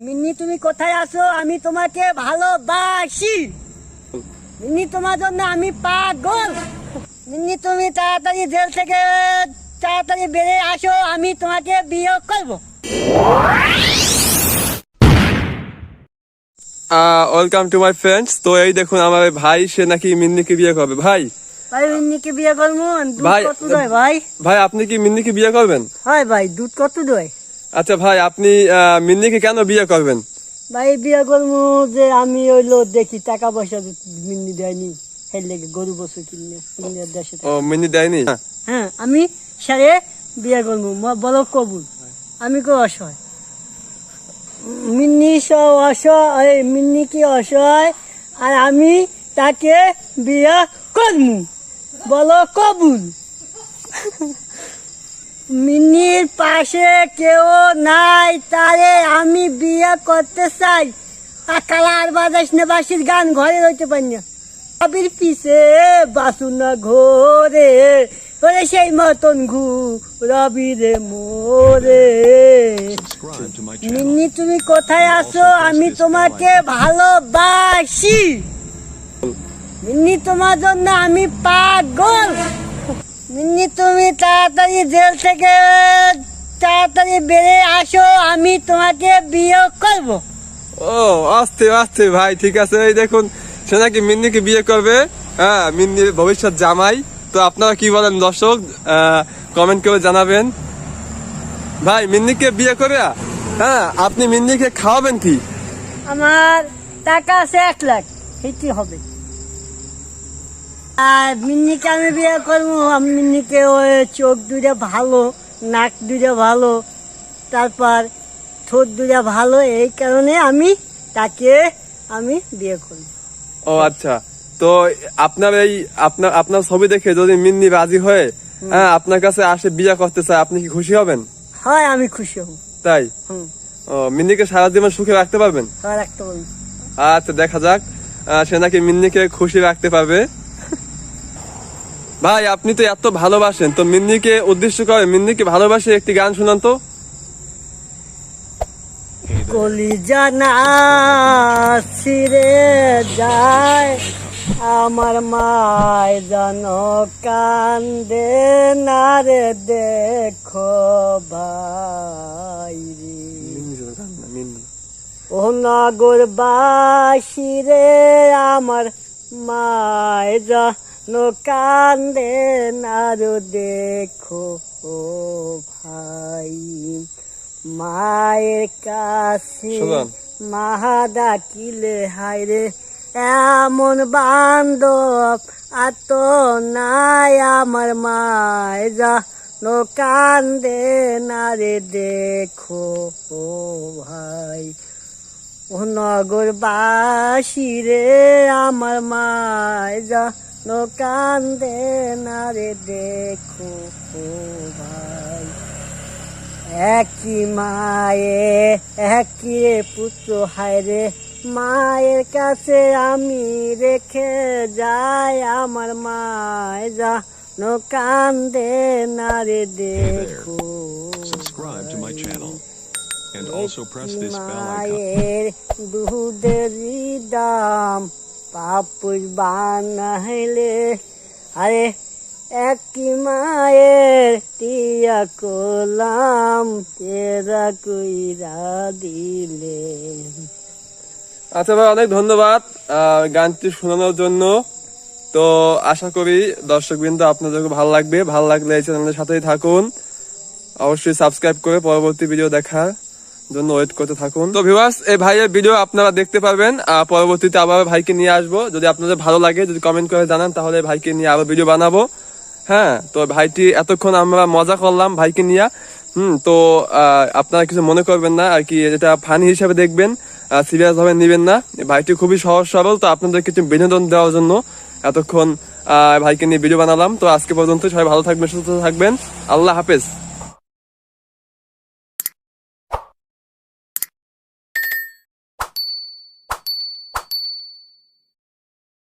মিন্নি তুমি কোথায় আছো? আমি তোমাকে ভালোবাসি। মিন্নি তোমার জন্য আমি পাগল। মিন্নি তুমি তাড়াতাড়ি জেল থেকে তাড়াতাড়ি বেরিয়ে আসো আমি তোমাকে বিয়ে করব। ওয়েলকাম টু মাই ফ্রেন্ডস তো এই দেখুন আমার ভাই সে নাকি মিন্নিকে বিয়ে করবে। ভাই? ভাই মিন্নিকে বিয়ে করব? ভাই- ভাই? ভাই আপনি কি মিন্নিকে বিয়ে করবেন? হয় ভাই দুধ কত দেয়? আচ্ছা ভাই আপনি মিন্নিকে কেন বিয়ে করবেন? ভাই বিয়ে করব যে আমি ওইলো দেখি টাকা পয়সা মিন্নি দেয়নি। লেগে গরু বসু কিনে কিনে দেশে ও মিন্নি দেয়নি? হ্যাঁ। আমি সারে বিয়ে করব বলো কবুল। আমি কো অসহায়? মিন্নি সব অসহায় এই মিন্নি কি অসহায়? আর আমি তাকে বিয়ে করব। বলো কবুল। মিন্নির পাশে কেউ নাই তারে আমি বিয়ে করতে চাই। আর কালার বাজাস না বাসির গান ঘরে রইতে পারি না। আবির পিছে বাসু না ঘোরে ওরে সেই মতন ঘু রবি রে মোরে. মিন্নি তুমি কোথায় আছো? আমি তোমাকে ভালোবাসি। মিন্নি তোমার জন্য আমি পাগল। মিন্নি তুমি তাড়াতাড়ি জেল থেকে তাড়াতাড়ি বেরিয়ে আসো আমি তোমাকে বিয়ে করব। ও আস্তে আস্তে ভাই ঠিক আছে। এই দেখুন সে নাকি মিন্নিকে বিয়ে করবে? হ্যাঁ মিন্নির ভবিষ্যৎ জামাই। তো আপনারা কি বলেন দর্শক? কমেন্ট করে জানাবেন। ভাই মিন্নিকে বিয়ে করে? হ্যাঁ আপনি মিন্নিকে খাওয়াবেন কি? আমার টাকা আছে এক লাখ সেটি হবে। আর মিন্নিকে আমি বিয়ে করব। মিন্নিকে ওই চোখ দুটা ভালো নাক দুটা ভালো তারপর ঠোঁট দুটা ভালো এই কারণে আমি তাকে আমি বিয়ে করব। ও আচ্ছা। তো আপনার এই আপনার আপনার ছবি দেখে যদি মিন্নি রাজি হয়ে হ্যাঁ আপনার কাছে আসে বিয়ে করতে চায় আপনি কি খুশি হবেন? হয় আমি খুশি হব। তাই? ও মিন্নিকে সারা জীবন সুখে রাখতে পারবেন? হয় রাখতে বলব আচ্ছা দেখা যাক। সে নাকি মিন্নিকে খুশি রাখতে পারবে। ভাই আপনি তো এত ভালোবাসেন। তো মিন্নিকে উদ্দেশ্য করে মিন্নিকে ভালোবাসে একটি গান শুনান তো। কলি জানা ছিড়ে যায় আমার মায় যেন কান্দে না রে দেখো ভাই ও নগর বাসি রে আমার মায় যেন কান্দে না রে দেখো ও ভাই। মায়ের কাছে। মাহা ডাকিলে হায়রে এমন বান্ধব আত নাই আমার মায়। যা নো কান্দে না রে দেখো ও ভাই। ও নগর বাসি রে আমার মায়। যা নো কান্দে না রে দেখো ভাই একই মায়ে একই পুত্র হায় রে মায়ের কাছে আমি রেখে যাই আমার মায় যা নো কান্দে না রে দেখো Subscribe to my channel. And also press this bell icon. পাপুর বানাইলে আরে একই মায়ের টিয়া কোলাম তেরা কইরা দিলে? আচ্ছা ভাই, অনেক ধন্যবাদ গানটি শোনানোর জন্য। তো আশা করি দর্শক বিন্দু আপনাদের ভালো লাগবে। ভালো লাগলে এই চ্যানেলের সাথেই থাকুন। অবশ্যই সাবস্ক্রাইব করে পরবর্তী ভিডিও দেখার জন্য ওয়েট করতে থাকুন। তো ভিউয়ার্স এই ভাইয়ের ভিডিও আপনারা দেখতে পারবেন। পরবর্তীতে আবার ভাইকে নিয়ে আসব। যদি আপনাদের ভালো লাগে, যদি কমেন্ট করে জানান, তাহলে ভাইকে নিয়ে আবার ভিডিও বানাবো। হ্যাঁ তো ভাইটি এতক্ষণ আমরা মজা করলাম ভাইকে নিয়ে। হুম, তো আপনারা কিছু মনে করবেন না, আর কি এটা ফানি হিসাবে দেখবেন। সিরিয়াস ভাবে নেবেন না। ভাইটি খুবই সহজ সরল, তো আপনাদের কিছু বিনোদন দেওয়ার জন্য এতক্ষণ ভাইকে নিয়ে ভিডিও বানালাম। তো আজকে পর্যন্ত সবাই ভালো থাকবেন, সুস্থ থাকবেন। আল্লাহ হাফেজ।